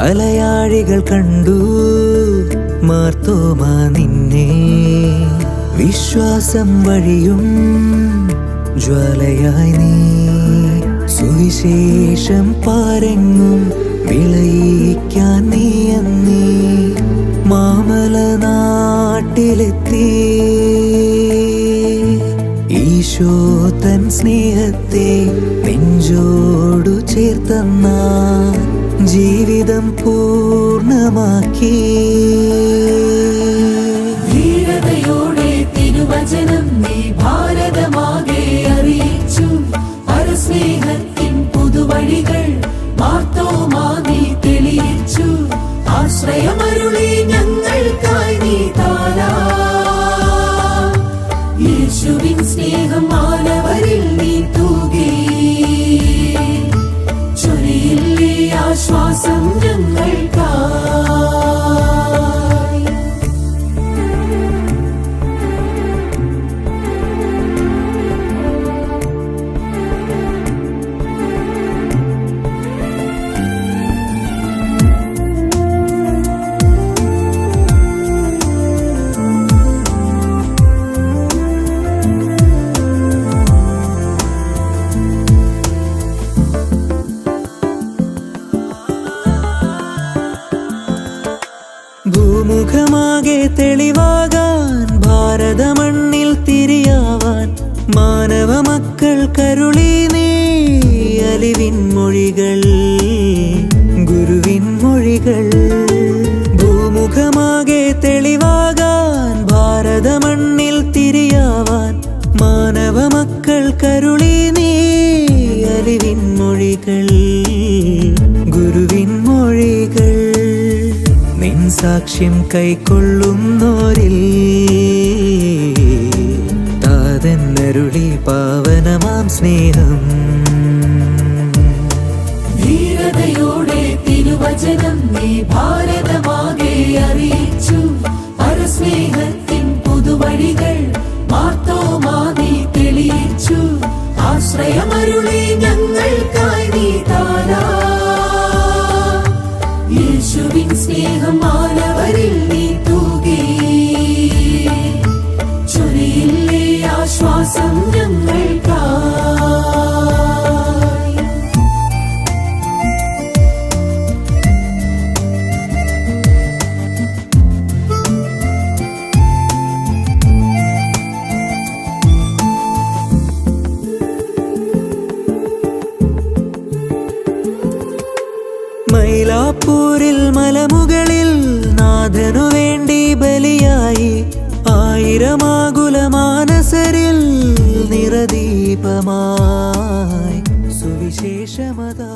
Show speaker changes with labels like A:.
A: അലയാഴികൾ കണ്ടു. മാർത്തോമാ നിന്നെ. വിശ്വാസം വഴിയും ജ്വാലയായി നീ. സുവിശേഷം പാരെങ്ങും വിളയിക്കാൻ നീ അന്നീ. മാമല നാട്ടിലെത്തി. ഈശോ തൻ സ്നേഹത്തെ നെഞ്ചോടു ചേർത്തന്ന. ജീവിതം പൂർണമാക്കി.
B: ധീരതയോടെ തിരുവചനം നീ ഭാരതമാകെ അറിയിച്ചു. പരസ്നേഹത്തിൻ പുതുവഴികൾ മാർത്തോമാ തെളിയിച്ചു. ആശ്രയമരുളി ഞങ്ങൾക്കായി നീ താരാ. സ്നേഹം മാനവരിൽ നീ തൂകി. ചൊരിയില്ലേ
A: ഭൂമുഖമാകെ തെളിവാകാൻ ഭാരതമണ്ണിൽ തിരിയാവാൻ മാനവ മക്കൾ കരുളി നീ അലിവിൻ മൊഴികൾ ഗുരുവിൻ മൊഴികൾ. ഭൂമുഖമാകെ തെളിവാകാൻ ഭാരതമണ്ണിൽ തിരിയാവാൻ മാനവ മക്കൾ കരുളി നീ അലിവിൻ മൊഴികൾ. സാക്ഷ്യം കൈക്കൊള്ളുന്നോരിൽ താതന്നരുളി പാവനമാം സ്നേഹം.
B: ധീരതയോടെ തിരുവചനം നീ ഭാരതമാകെ അറിയിച്ചു. പരസ്നേഹത്തിൻ പുതുവഴികൾ മാർത്തോമാ നീ തെളിയിച്ചു. ആശ്രയമരുളി
A: നിറദീപമായി സുവിശേഷമതാ